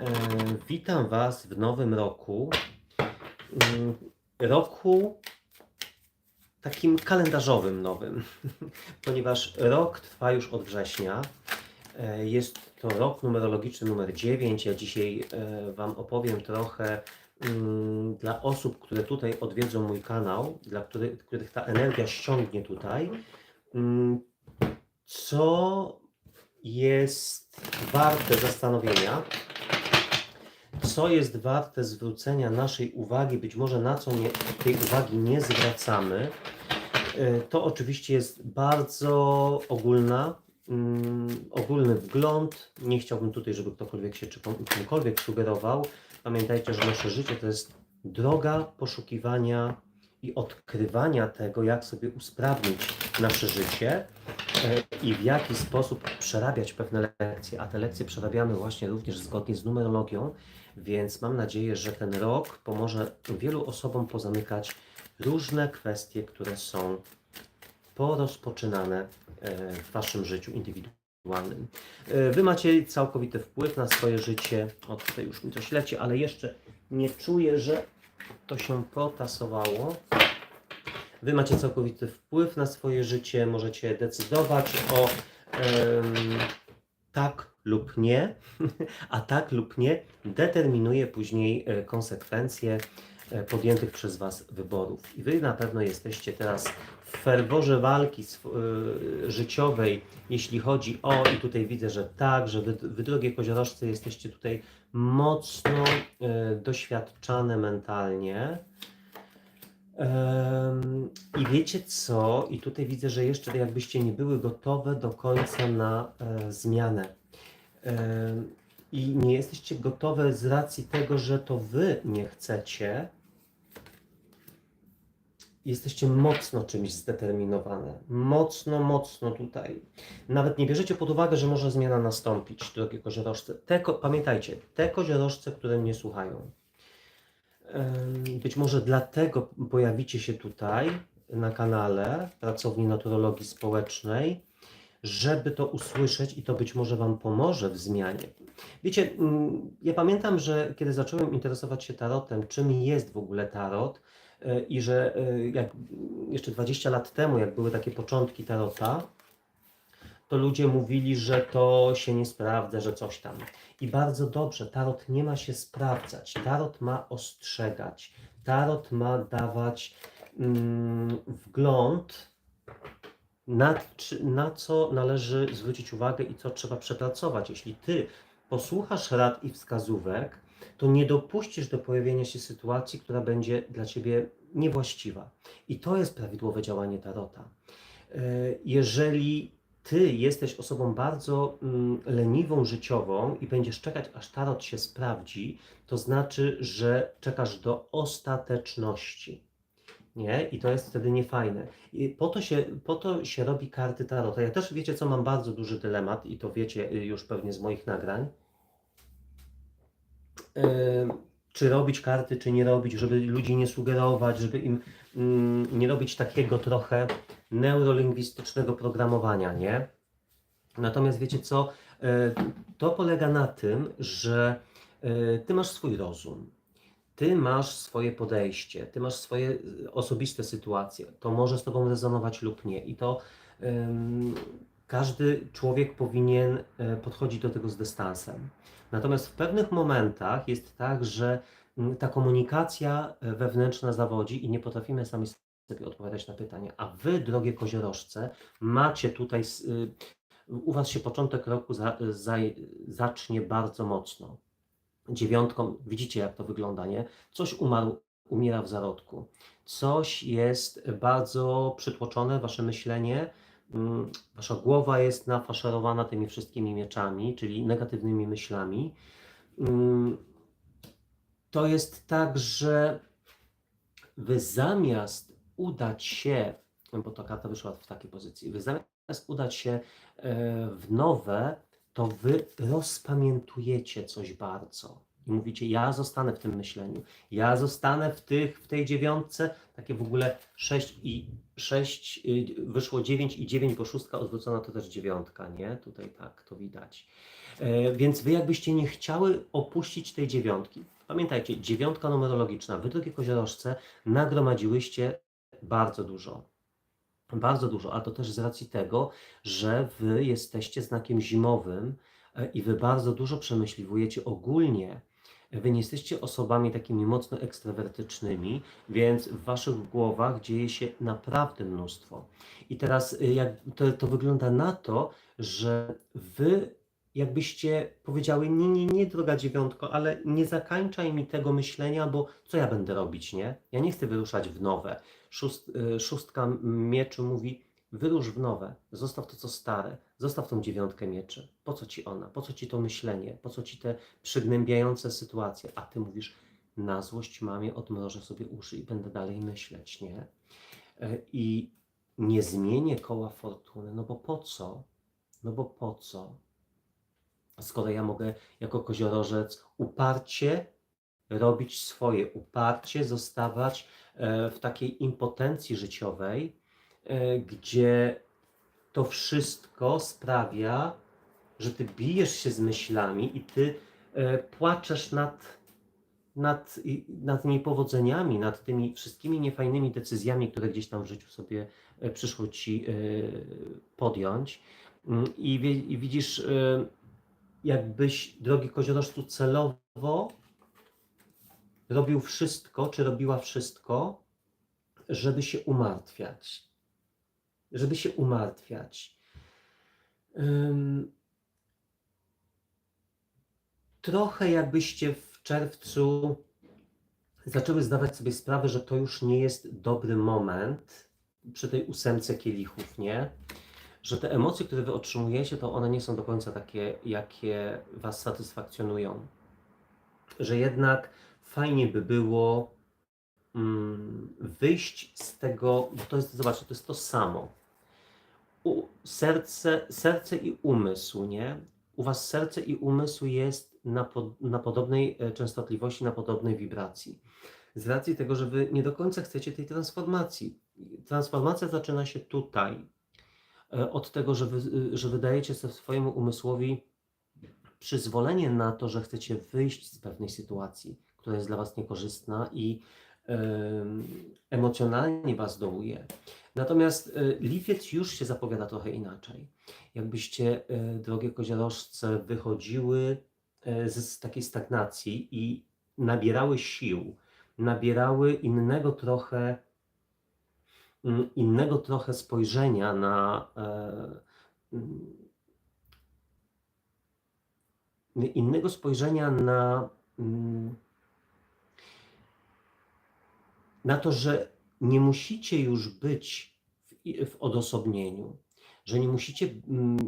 E, Witam Was w nowym roku. Mm, Roku takim kalendarzowym nowym, ponieważ rok trwa już od września. E, Jest to rok numerologiczny numer 9. Ja dzisiaj e, Wam opowiem trochę mm, dla osób, które tutaj odwiedzą mój kanał, dla których, których ta energia ściągnie tutaj, mm, co jest warte zastanowienia, co jest warte zwrócenia naszej uwagi, być może na co nie, tej uwagi nie zwracamy. E, To oczywiście jest bardzo ogólna, mm, ogólny wgląd. Nie chciałbym tutaj, żeby ktokolwiek się czy czymkolwiek sugerował. Pamiętajcie, że nasze życie to jest droga poszukiwania i odkrywania tego, jak sobie usprawnić nasze życie e, i w jaki sposób przerabiać pewne lekcje. A te lekcje przerabiamy właśnie również zgodnie z numerologią, więc mam nadzieję, że ten rok pomoże wielu osobom pozamykać różne kwestie, które są porozpoczynane e, w Waszym życiu indywidualnym. E, Wy macie całkowity wpływ na swoje życie. O, tutaj już mi coś leci, ale jeszcze nie czuję, że to się potasowało. Wy macie całkowity wpływ na swoje życie, możecie decydować o em, tak lub nie, a tak lub nie determinuje później e, konsekwencje e, podjętych przez Was wyborów. I Wy na pewno jesteście teraz w ferworze walki e, życiowej, jeśli chodzi o, i tutaj widzę, że tak, że Wy, wy drogie koziorożce, jesteście tutaj mocno doświadczane mentalnie. I wiecie co? I tutaj widzę, że jeszcze jakbyście nie były gotowe do końca na zmianę. I nie jesteście gotowe z racji tego, że to wy nie chcecie. Jesteście mocno czymś zdeterminowane. Mocno, mocno tutaj. Nawet nie bierzecie pod uwagę, że może zmiana nastąpić, drogie koziorożce. Te, pamiętajcie, te koziorożce, które mnie słuchają. Być może dlatego pojawicie się tutaj na kanale Pracowni Naturologii Społecznej, żeby to usłyszeć i to być może Wam pomoże w zmianie. Wiecie, mm, ja pamiętam, że kiedy zacząłem interesować się tarotem, czym jest w ogóle tarot e, i że e, jak jeszcze 20 lat temu, jak były takie początki tarota, to ludzie mówili, że to się nie sprawdza, że coś tam. I bardzo dobrze, tarot nie ma się sprawdzać, tarot ma ostrzegać, tarot ma dawać mm, wgląd na, na co należy zwrócić uwagę i co trzeba przepracować. Jeśli ty posłuchasz rad i wskazówek, to nie dopuścisz do pojawienia się sytuacji, która będzie dla ciebie niewłaściwa. I to jest prawidłowe działanie tarota. E, Jeżeli ty jesteś osobą bardzo mm, leniwą życiową i będziesz czekać, aż tarot się sprawdzi, to znaczy, że czekasz do ostateczności. Nie? I to jest wtedy niefajne. I po to, się, po to się robi karty tarota. Ja też wiecie, co mam bardzo duży dylemat, i to wiecie y, już pewnie z moich nagrań. Em, czy robić karty, czy nie robić, żeby ludzi nie sugerować, żeby im mm, nie robić takiego trochę neurolingwistycznego programowania, nie? Natomiast wiecie co? E, To polega na tym, że e, ty masz swój rozum, ty masz swoje podejście, ty masz swoje e, osobiste sytuacje. To może z tobą rezonować lub nie. I to em, każdy człowiek powinien e, podchodzić do tego z dystansem. Natomiast w pewnych momentach jest tak, że mm, ta komunikacja e, wewnętrzna zawodzi i nie potrafimy sami sobie odpowiadać na pytania. A wy, drogie koziorożce, macie tutaj, y, u was się początek roku za, za, zacznie bardzo mocno. Dziewiątką, widzicie jak to wygląda, nie? Coś umarł, umiera w zarodku. Coś jest bardzo przytłoczone, wasze myślenie, mm, wasza głowa jest nafaszerowana tymi wszystkimi mieczami, czyli negatywnymi myślami. Mm, To jest tak, że wy zamiast udać się, bo ta karta wyszła w takiej pozycji, wy zamiast udać się e, w nowe, to wy rozpamiętujecie coś bardzo. I mówicie, ja zostanę w tym myśleniu, ja zostanę w, tych, w tej dziewiątce, takie w ogóle 6 i 6, wyszło 9 i 9, bo szóstka odwrócona to też dziewiątka, nie? Tutaj tak to widać. E, Więc wy jakbyście nie chciały opuścić tej dziewiątki. Pamiętajcie, dziewiątka numerologiczna, wy drogie koziorożce nagromadziłyście bardzo dużo. Bardzo dużo, a to też z racji tego, że wy jesteście znakiem zimowym e, i wy bardzo dużo przemyśliwujecie ogólnie. Wy nie jesteście osobami takimi mocno ekstrawertycznymi, więc w waszych głowach dzieje się naprawdę mnóstwo. I teraz y, jak to, to wygląda na to, że wy jakbyście powiedziały, nie, nie, nie, droga dziewiątko, ale nie zakańczaj mi tego myślenia, bo co ja będę robić, nie? Ja nie chcę wyruszać w nowe. Szóst, y, szóstka mieczy mówi, wyrusz w nowe, zostaw to, co stare, zostaw tą dziewiątkę mieczy. Po co ci ona? Po co ci to myślenie? Po co ci te przygnębiające sytuacje? A ty mówisz, na złość mamie odmrożę sobie uszy i będę dalej myśleć, nie? E, I nie zmienię koła fortuny, no bo po co? No bo po co? skoro ja mogę jako koziorożec uparcie robić swoje, uparcie zostawać e, w takiej impotencji życiowej, gdzie to wszystko sprawia, że ty bijesz się z myślami i ty e, płaczesz nad, nad, nad niepowodzeniami, nad tymi wszystkimi niefajnymi decyzjami, które gdzieś tam w życiu sobie e, przyszło ci e, podjąć. Mm, I, i widzisz, e, jakbyś, drogi koziorożcu, celowo robił wszystko, czy robiła wszystko, żeby się umartwiać. Żeby się umartwiać. Trochę jakbyście w czerwcu zaczęły zdawać sobie sprawę, że to już nie jest dobry moment przy tej ósemce kielichów, nie? Że te emocje, które wy otrzymujecie, to one nie są do końca takie, jakie was satysfakcjonują. Że jednak fajnie by było mm, wyjść z tego, bo to jest, zobaczcie, to jest to samo. U, serce, serce i umysł, nie? U was serce i umysł jest na, pod, na podobnej e, częstotliwości, na podobnej wibracji. Z racji tego, że wy nie do końca chcecie tej transformacji. Transformacja zaczyna się tutaj. E, Od tego, że, wy, że wydajecie swojemu umysłowi przyzwolenie na to, że chcecie wyjść z pewnej sytuacji, która jest dla was niekorzystna i emocjonalnie was dołuje. Natomiast e, lipiec już się zapowiada trochę inaczej. Jakbyście, e, drogie koziorożce, wychodziły e, z, takiej stagnacji i nabierały sił, nabierały innego trochę, mm, innego trochę spojrzenia na mm, innego spojrzenia na, mm, na to, że nie musicie już być w, w odosobnieniu, że nie musicie mm,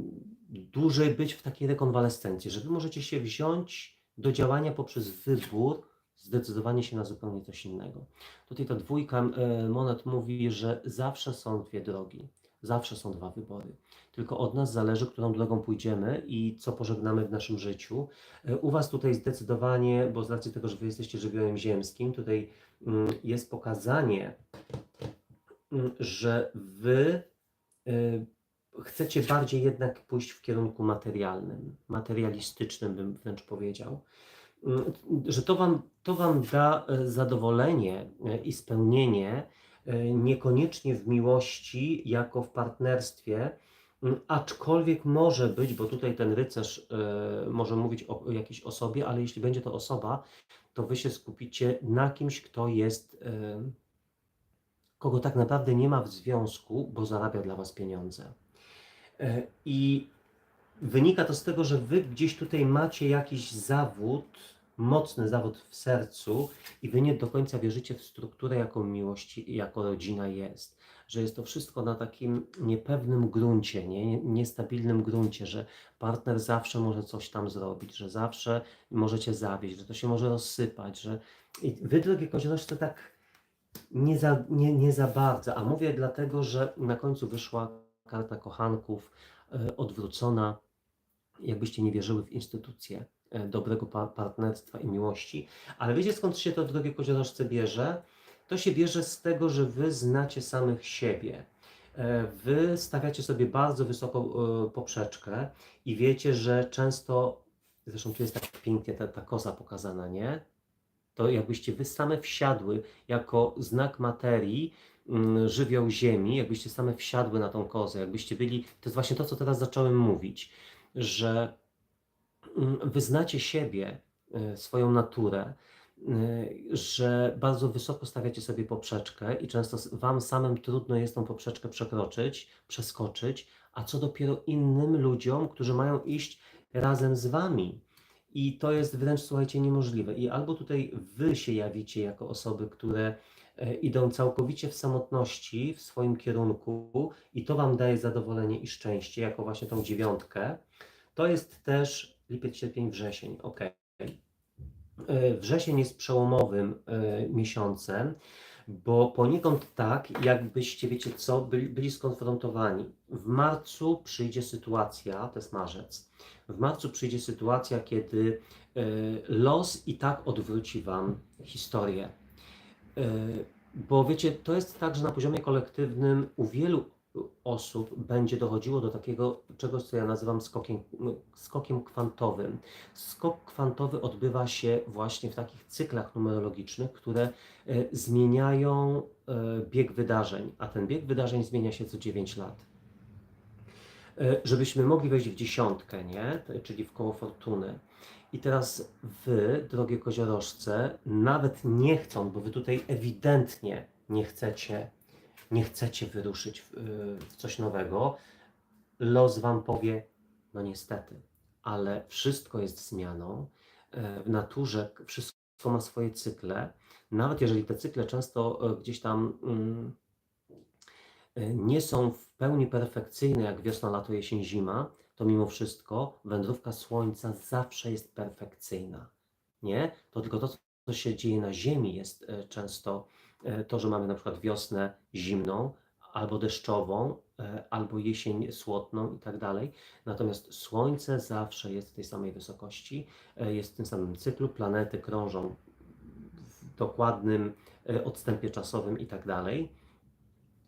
dłużej być w takiej rekonwalescencji, że wy możecie się wziąć do działania poprzez wybór, zdecydowanie się na zupełnie coś innego. Tutaj ta dwójka e, monet mówi, że zawsze są dwie drogi, zawsze są dwa wybory. Tylko od nas zależy, którą drogą pójdziemy i co pożegnamy w naszym życiu. E, U Was tutaj zdecydowanie, bo z racji tego, że Wy jesteście żywiołem ziemskim, tutaj mm, jest pokazanie, mm, że Wy y, chcecie bardziej jednak pójść w kierunku materialnym, materialistycznym bym wręcz powiedział. Mm, Że to Wam, to wam da e, zadowolenie e, i spełnienie, e, niekoniecznie w miłości, jako w partnerstwie, Aczkolwiek może być, bo tutaj ten rycerz e, może mówić o, jakiejś osobie, ale jeśli będzie to osoba, to wy się skupicie na kimś, kto jest, e, kogo tak naprawdę nie ma w związku, bo zarabia dla was pieniądze. E, I wynika to z tego, że wy gdzieś tutaj macie jakiś zawód, mocny zawód w sercu i wy nie do końca wierzycie w strukturę, jaką miłość jako rodzina jest. Że jest to wszystko na takim niepewnym gruncie, nie, niestabilnym gruncie, że partner zawsze może coś tam zrobić, że zawsze możecie zawieść, że to się może rozsypać, że i wy, drogie koziorożce, tak nie za, nie, nie za bardzo, a mówię dlatego, że na końcu wyszła karta kochanków e, odwrócona, jakbyście nie wierzyły w instytucje, e, dobrego pa partnerstwa i miłości. Ale wiecie skąd się to, drogie koziorożce, bierze? To się bierze z tego, że wy znacie samych siebie. E, Wy stawiacie sobie bardzo wysoką e, poprzeczkę i wiecie, że często, zresztą tu jest tak pięknie ta, ta koza pokazana, nie? To jakbyście wy same wsiadły jako znak materii, mm, żywioł ziemi, jakbyście same wsiadły na tą kozę, jakbyście byli, to jest właśnie to, co teraz zacząłem mówić, że mm, wy znacie siebie, e, swoją naturę, y, że bardzo wysoko stawiacie sobie poprzeczkę i często wam samym trudno jest tą poprzeczkę przekroczyć, przeskoczyć, a co dopiero innym ludziom, którzy mają iść razem z wami. I to jest wręcz, słuchajcie, niemożliwe. I albo tutaj wy się jawicie jako osoby, które e, idą całkowicie w samotności w swoim kierunku i to wam daje zadowolenie i szczęście, jako właśnie tą dziewiątkę. To jest też lipiec, sierpień, wrzesień. ok. E, Wrzesień jest przełomowym e, miesiącem, bo poniekąd tak, jakbyście, wiecie co, byli, byli skonfrontowani. W marcu przyjdzie sytuacja, to jest marzec, w marcu przyjdzie sytuacja, kiedy e, los i tak odwróci Wam historię. Bo wiecie, to jest tak, że na poziomie kolektywnym u wielu osób będzie dochodziło do takiego czegoś, co ja nazywam skokiem, skokiem kwantowym. Skok kwantowy odbywa się właśnie w takich cyklach numerologicznych, które e, zmieniają e, bieg wydarzeń, a ten bieg wydarzeń zmienia się co 9 lat. E, Żebyśmy mogli wejść w dziesiątkę, nie? Czyli w koło fortuny. I teraz wy, drogie koziorożce, nawet nie chcą, bo wy tutaj ewidentnie nie chcecie, nie chcecie wyruszyć w, w coś nowego, los wam powie, no niestety, ale wszystko jest zmianą. E, W naturze wszystko ma swoje cykle. Nawet jeżeli te cykle często e, gdzieś tam mm, e, nie są w pełni perfekcyjne, jak wiosna, lato, jesień, zima, to mimo wszystko wędrówka Słońca zawsze jest perfekcyjna. Nie? To tylko to, co się dzieje na Ziemi, jest e, często e, to, że mamy na przykład wiosnę zimną, albo deszczową, e, albo jesień słotną i tak dalej. Natomiast Słońce zawsze jest w tej samej wysokości, jest w tym samym cyklu, planety krążą w dokładnym odstępie czasowym i tak dalej.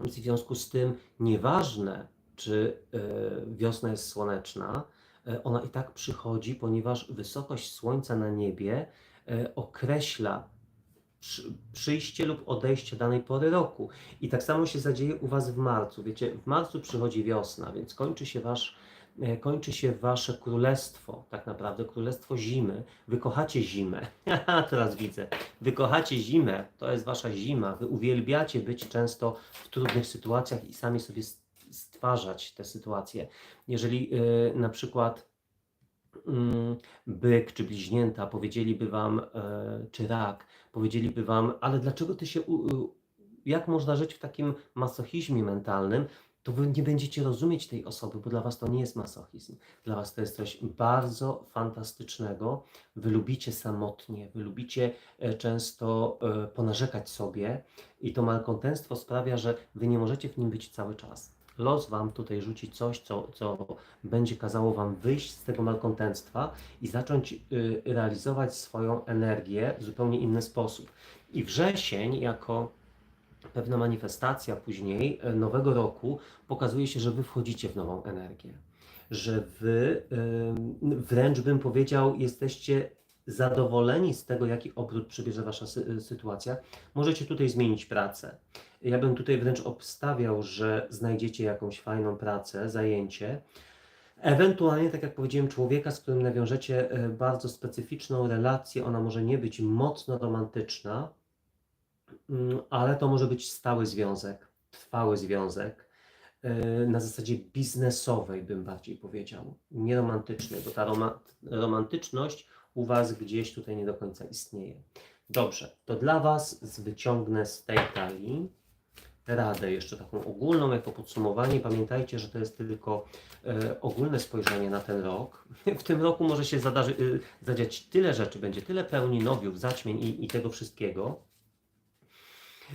W związku z tym nieważne, czy wiosna jest słoneczna, ona i tak przychodzi, ponieważ wysokość słońca na niebie określa przy, przyjście lub odejście danej pory roku. I tak samo się zadzieje u Was w marcu. Wiecie, w marcu przychodzi wiosna, więc kończy się Wasz e, kończy się wasze królestwo, tak naprawdę królestwo zimy. Wy kochacie zimę. Teraz widzę. Wy kochacie zimę, to jest wasza zima. Wy uwielbiacie być często w trudnych sytuacjach i sami sobie stwarzać te sytuacje. Jeżeli y, na przykład byk czy bliźnięta powiedzieliby wam, e, czy rak, powiedzieliby wam, ale dlaczego ty się, jak można żyć w takim masochizmie mentalnym, to wy nie będziecie rozumieć tej osoby, bo dla was to nie jest masochizm. Dla was to jest coś bardzo fantastycznego. Wy lubicie samotnie, wy lubicie e, często e, ponarzekać sobie i to malkontentstwo sprawia, że wy nie możecie w nim być cały czas. Los wam tutaj rzuci coś, co, co będzie kazało wam wyjść z tego malkontentstwa i zacząć y, realizować swoją energię w zupełnie inny sposób. I wrzesień, jako pewna manifestacja później e, nowego roku, pokazuje się, że wy wchodzicie w nową energię. Że wy, ym, wręcz bym powiedział, jesteście zadowoleni z tego, jaki obrót przybierze wasza sy- sytuacja. Możecie tutaj zmienić pracę. Ja bym tutaj wręcz obstawiał, że znajdziecie jakąś fajną pracę, zajęcie. Ewentualnie, tak jak powiedziałem, człowieka, z którym nawiążecie e, bardzo specyficzną relację. Ona może nie być mocno romantyczna, mm, ale to może być stały związek, trwały związek. e, Na zasadzie biznesowej, bym bardziej powiedział, nie romantycznej, bo ta roma, romantyczność u Was gdzieś tutaj nie do końca istnieje. Dobrze, to dla Was wyciągnę z tej talii radę, jeszcze taką ogólną, jako podsumowanie. Pamiętajcie, że to jest tylko e, ogólne spojrzenie na ten rok. W tym roku może się zadarzy, y, zadziać tyle rzeczy, będzie tyle pełni nowiów, zaćmień i, i tego wszystkiego,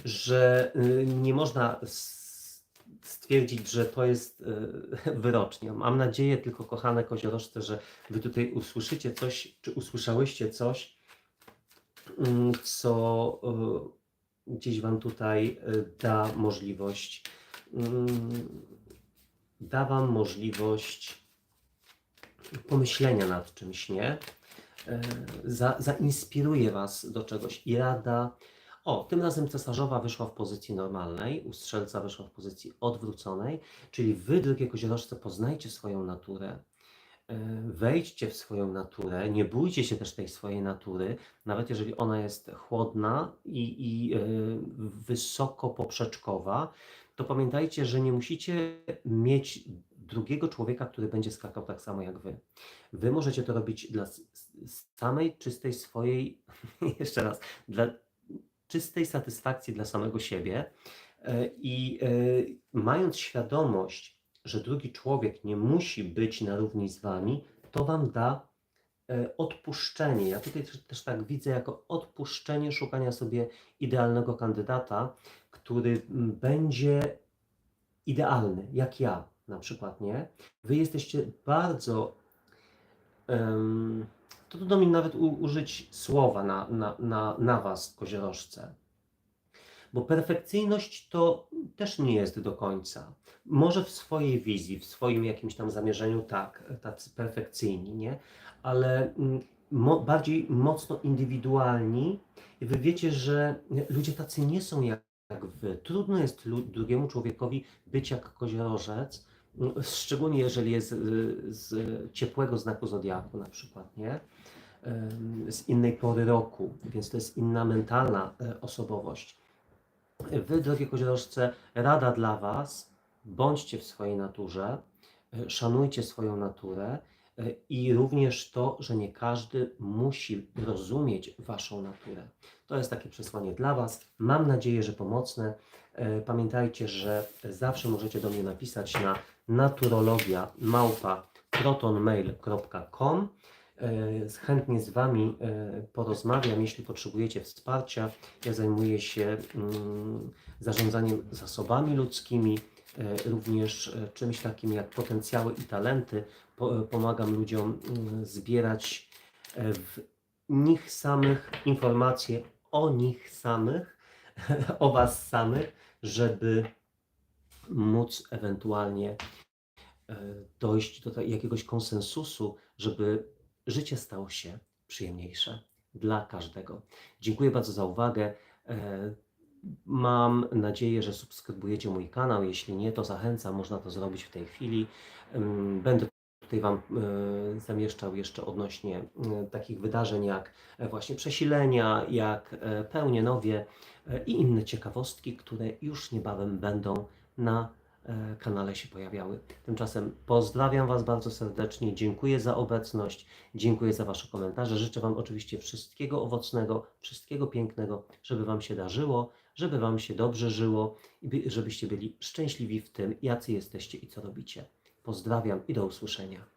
że y, nie można s- stwierdzić, że to jest e, wyrocznia. Mam nadzieję tylko, kochane koziorożce, że wy tutaj usłyszycie coś, czy usłyszałyście coś, mm, co e, gdzieś wam tutaj e, da możliwość, mm, da wam możliwość pomyślenia nad czymś, nie? Za, zainspiruje was do czegoś i rada. O, tym razem cesarzowa wyszła w pozycji normalnej, u strzelca wyszła w pozycji odwróconej, czyli wy, koziorożce, poznajcie swoją naturę, e, wejdźcie w swoją naturę, nie bójcie się też tej swojej natury, nawet jeżeli ona jest chłodna i, i e, wysoko poprzeczkowa, to pamiętajcie, że nie musicie mieć drugiego człowieka, który będzie skakał tak samo jak wy. Wy możecie to robić dla samej czystej swojej, jeszcze raz, dla czystej satysfakcji dla samego siebie e, i e, mając świadomość, że drugi człowiek nie musi być na równi z wami, to wam da e, odpuszczenie. Ja tutaj też, tak widzę jako odpuszczenie szukania sobie idealnego kandydata, który m, będzie idealny, jak ja na przykład, nie? Wy jesteście bardzo. em, to trudno mi nawet u, użyć słowa na, na, na, na was, koziorożce. Bo perfekcyjność to też nie jest do końca. Może w swojej wizji, w swoim jakimś tam zamierzeniu, tak, tacy perfekcyjni, nie? Ale mm, mo, bardziej mocno indywidualni. Wy wiecie, że ludzie tacy nie są jak, jak wy. Trudno jest drugiemu człowiekowi być jak koziorożec, mm, szczególnie jeżeli jest z, z ciepłego znaku zodiaku na przykład, nie? Z innej pory roku, więc to jest inna mentalna e, osobowość. Wy, drogie koziorożce, rada dla Was, bądźcie w swojej naturze, e, szanujcie swoją naturę e, i również to, że nie każdy musi rozumieć Waszą naturę. To jest takie przesłanie dla Was. Mam nadzieję, że pomocne. Pamiętajcie, że zawsze możecie do mnie napisać na naturologia małpa protonmail.com. E, Chętnie z Wami e, porozmawiam, jeśli potrzebujecie wsparcia. Ja zajmuję się mm, zarządzaniem zasobami ludzkimi, e, również czymś takim jak potencjały i talenty. Po- Pomagam ludziom mm, zbierać w nich samych informacje o nich samych, o Was samych, żeby móc ewentualnie dojść do jakiegoś konsensusu, żeby życie stało się przyjemniejsze dla każdego. Dziękuję bardzo za uwagę. E, Mam nadzieję, że subskrybujecie mój kanał. Jeśli nie, to zachęcam, można to zrobić w tej chwili. Będę tutaj Wam e, zamieszczał jeszcze odnośnie e, takich wydarzeń jak właśnie przesilenia, jak e, pełnie nowie e, i inne ciekawostki, które już niebawem będą na kanale się pojawiały. Tymczasem pozdrawiam Was bardzo serdecznie, dziękuję za obecność, dziękuję za Wasze komentarze. Życzę Wam oczywiście wszystkiego owocnego, wszystkiego pięknego, żeby Wam się darzyło, żeby Wam się dobrze żyło i by- żebyście byli szczęśliwi w tym, jacy jesteście i co robicie. Pozdrawiam i do usłyszenia.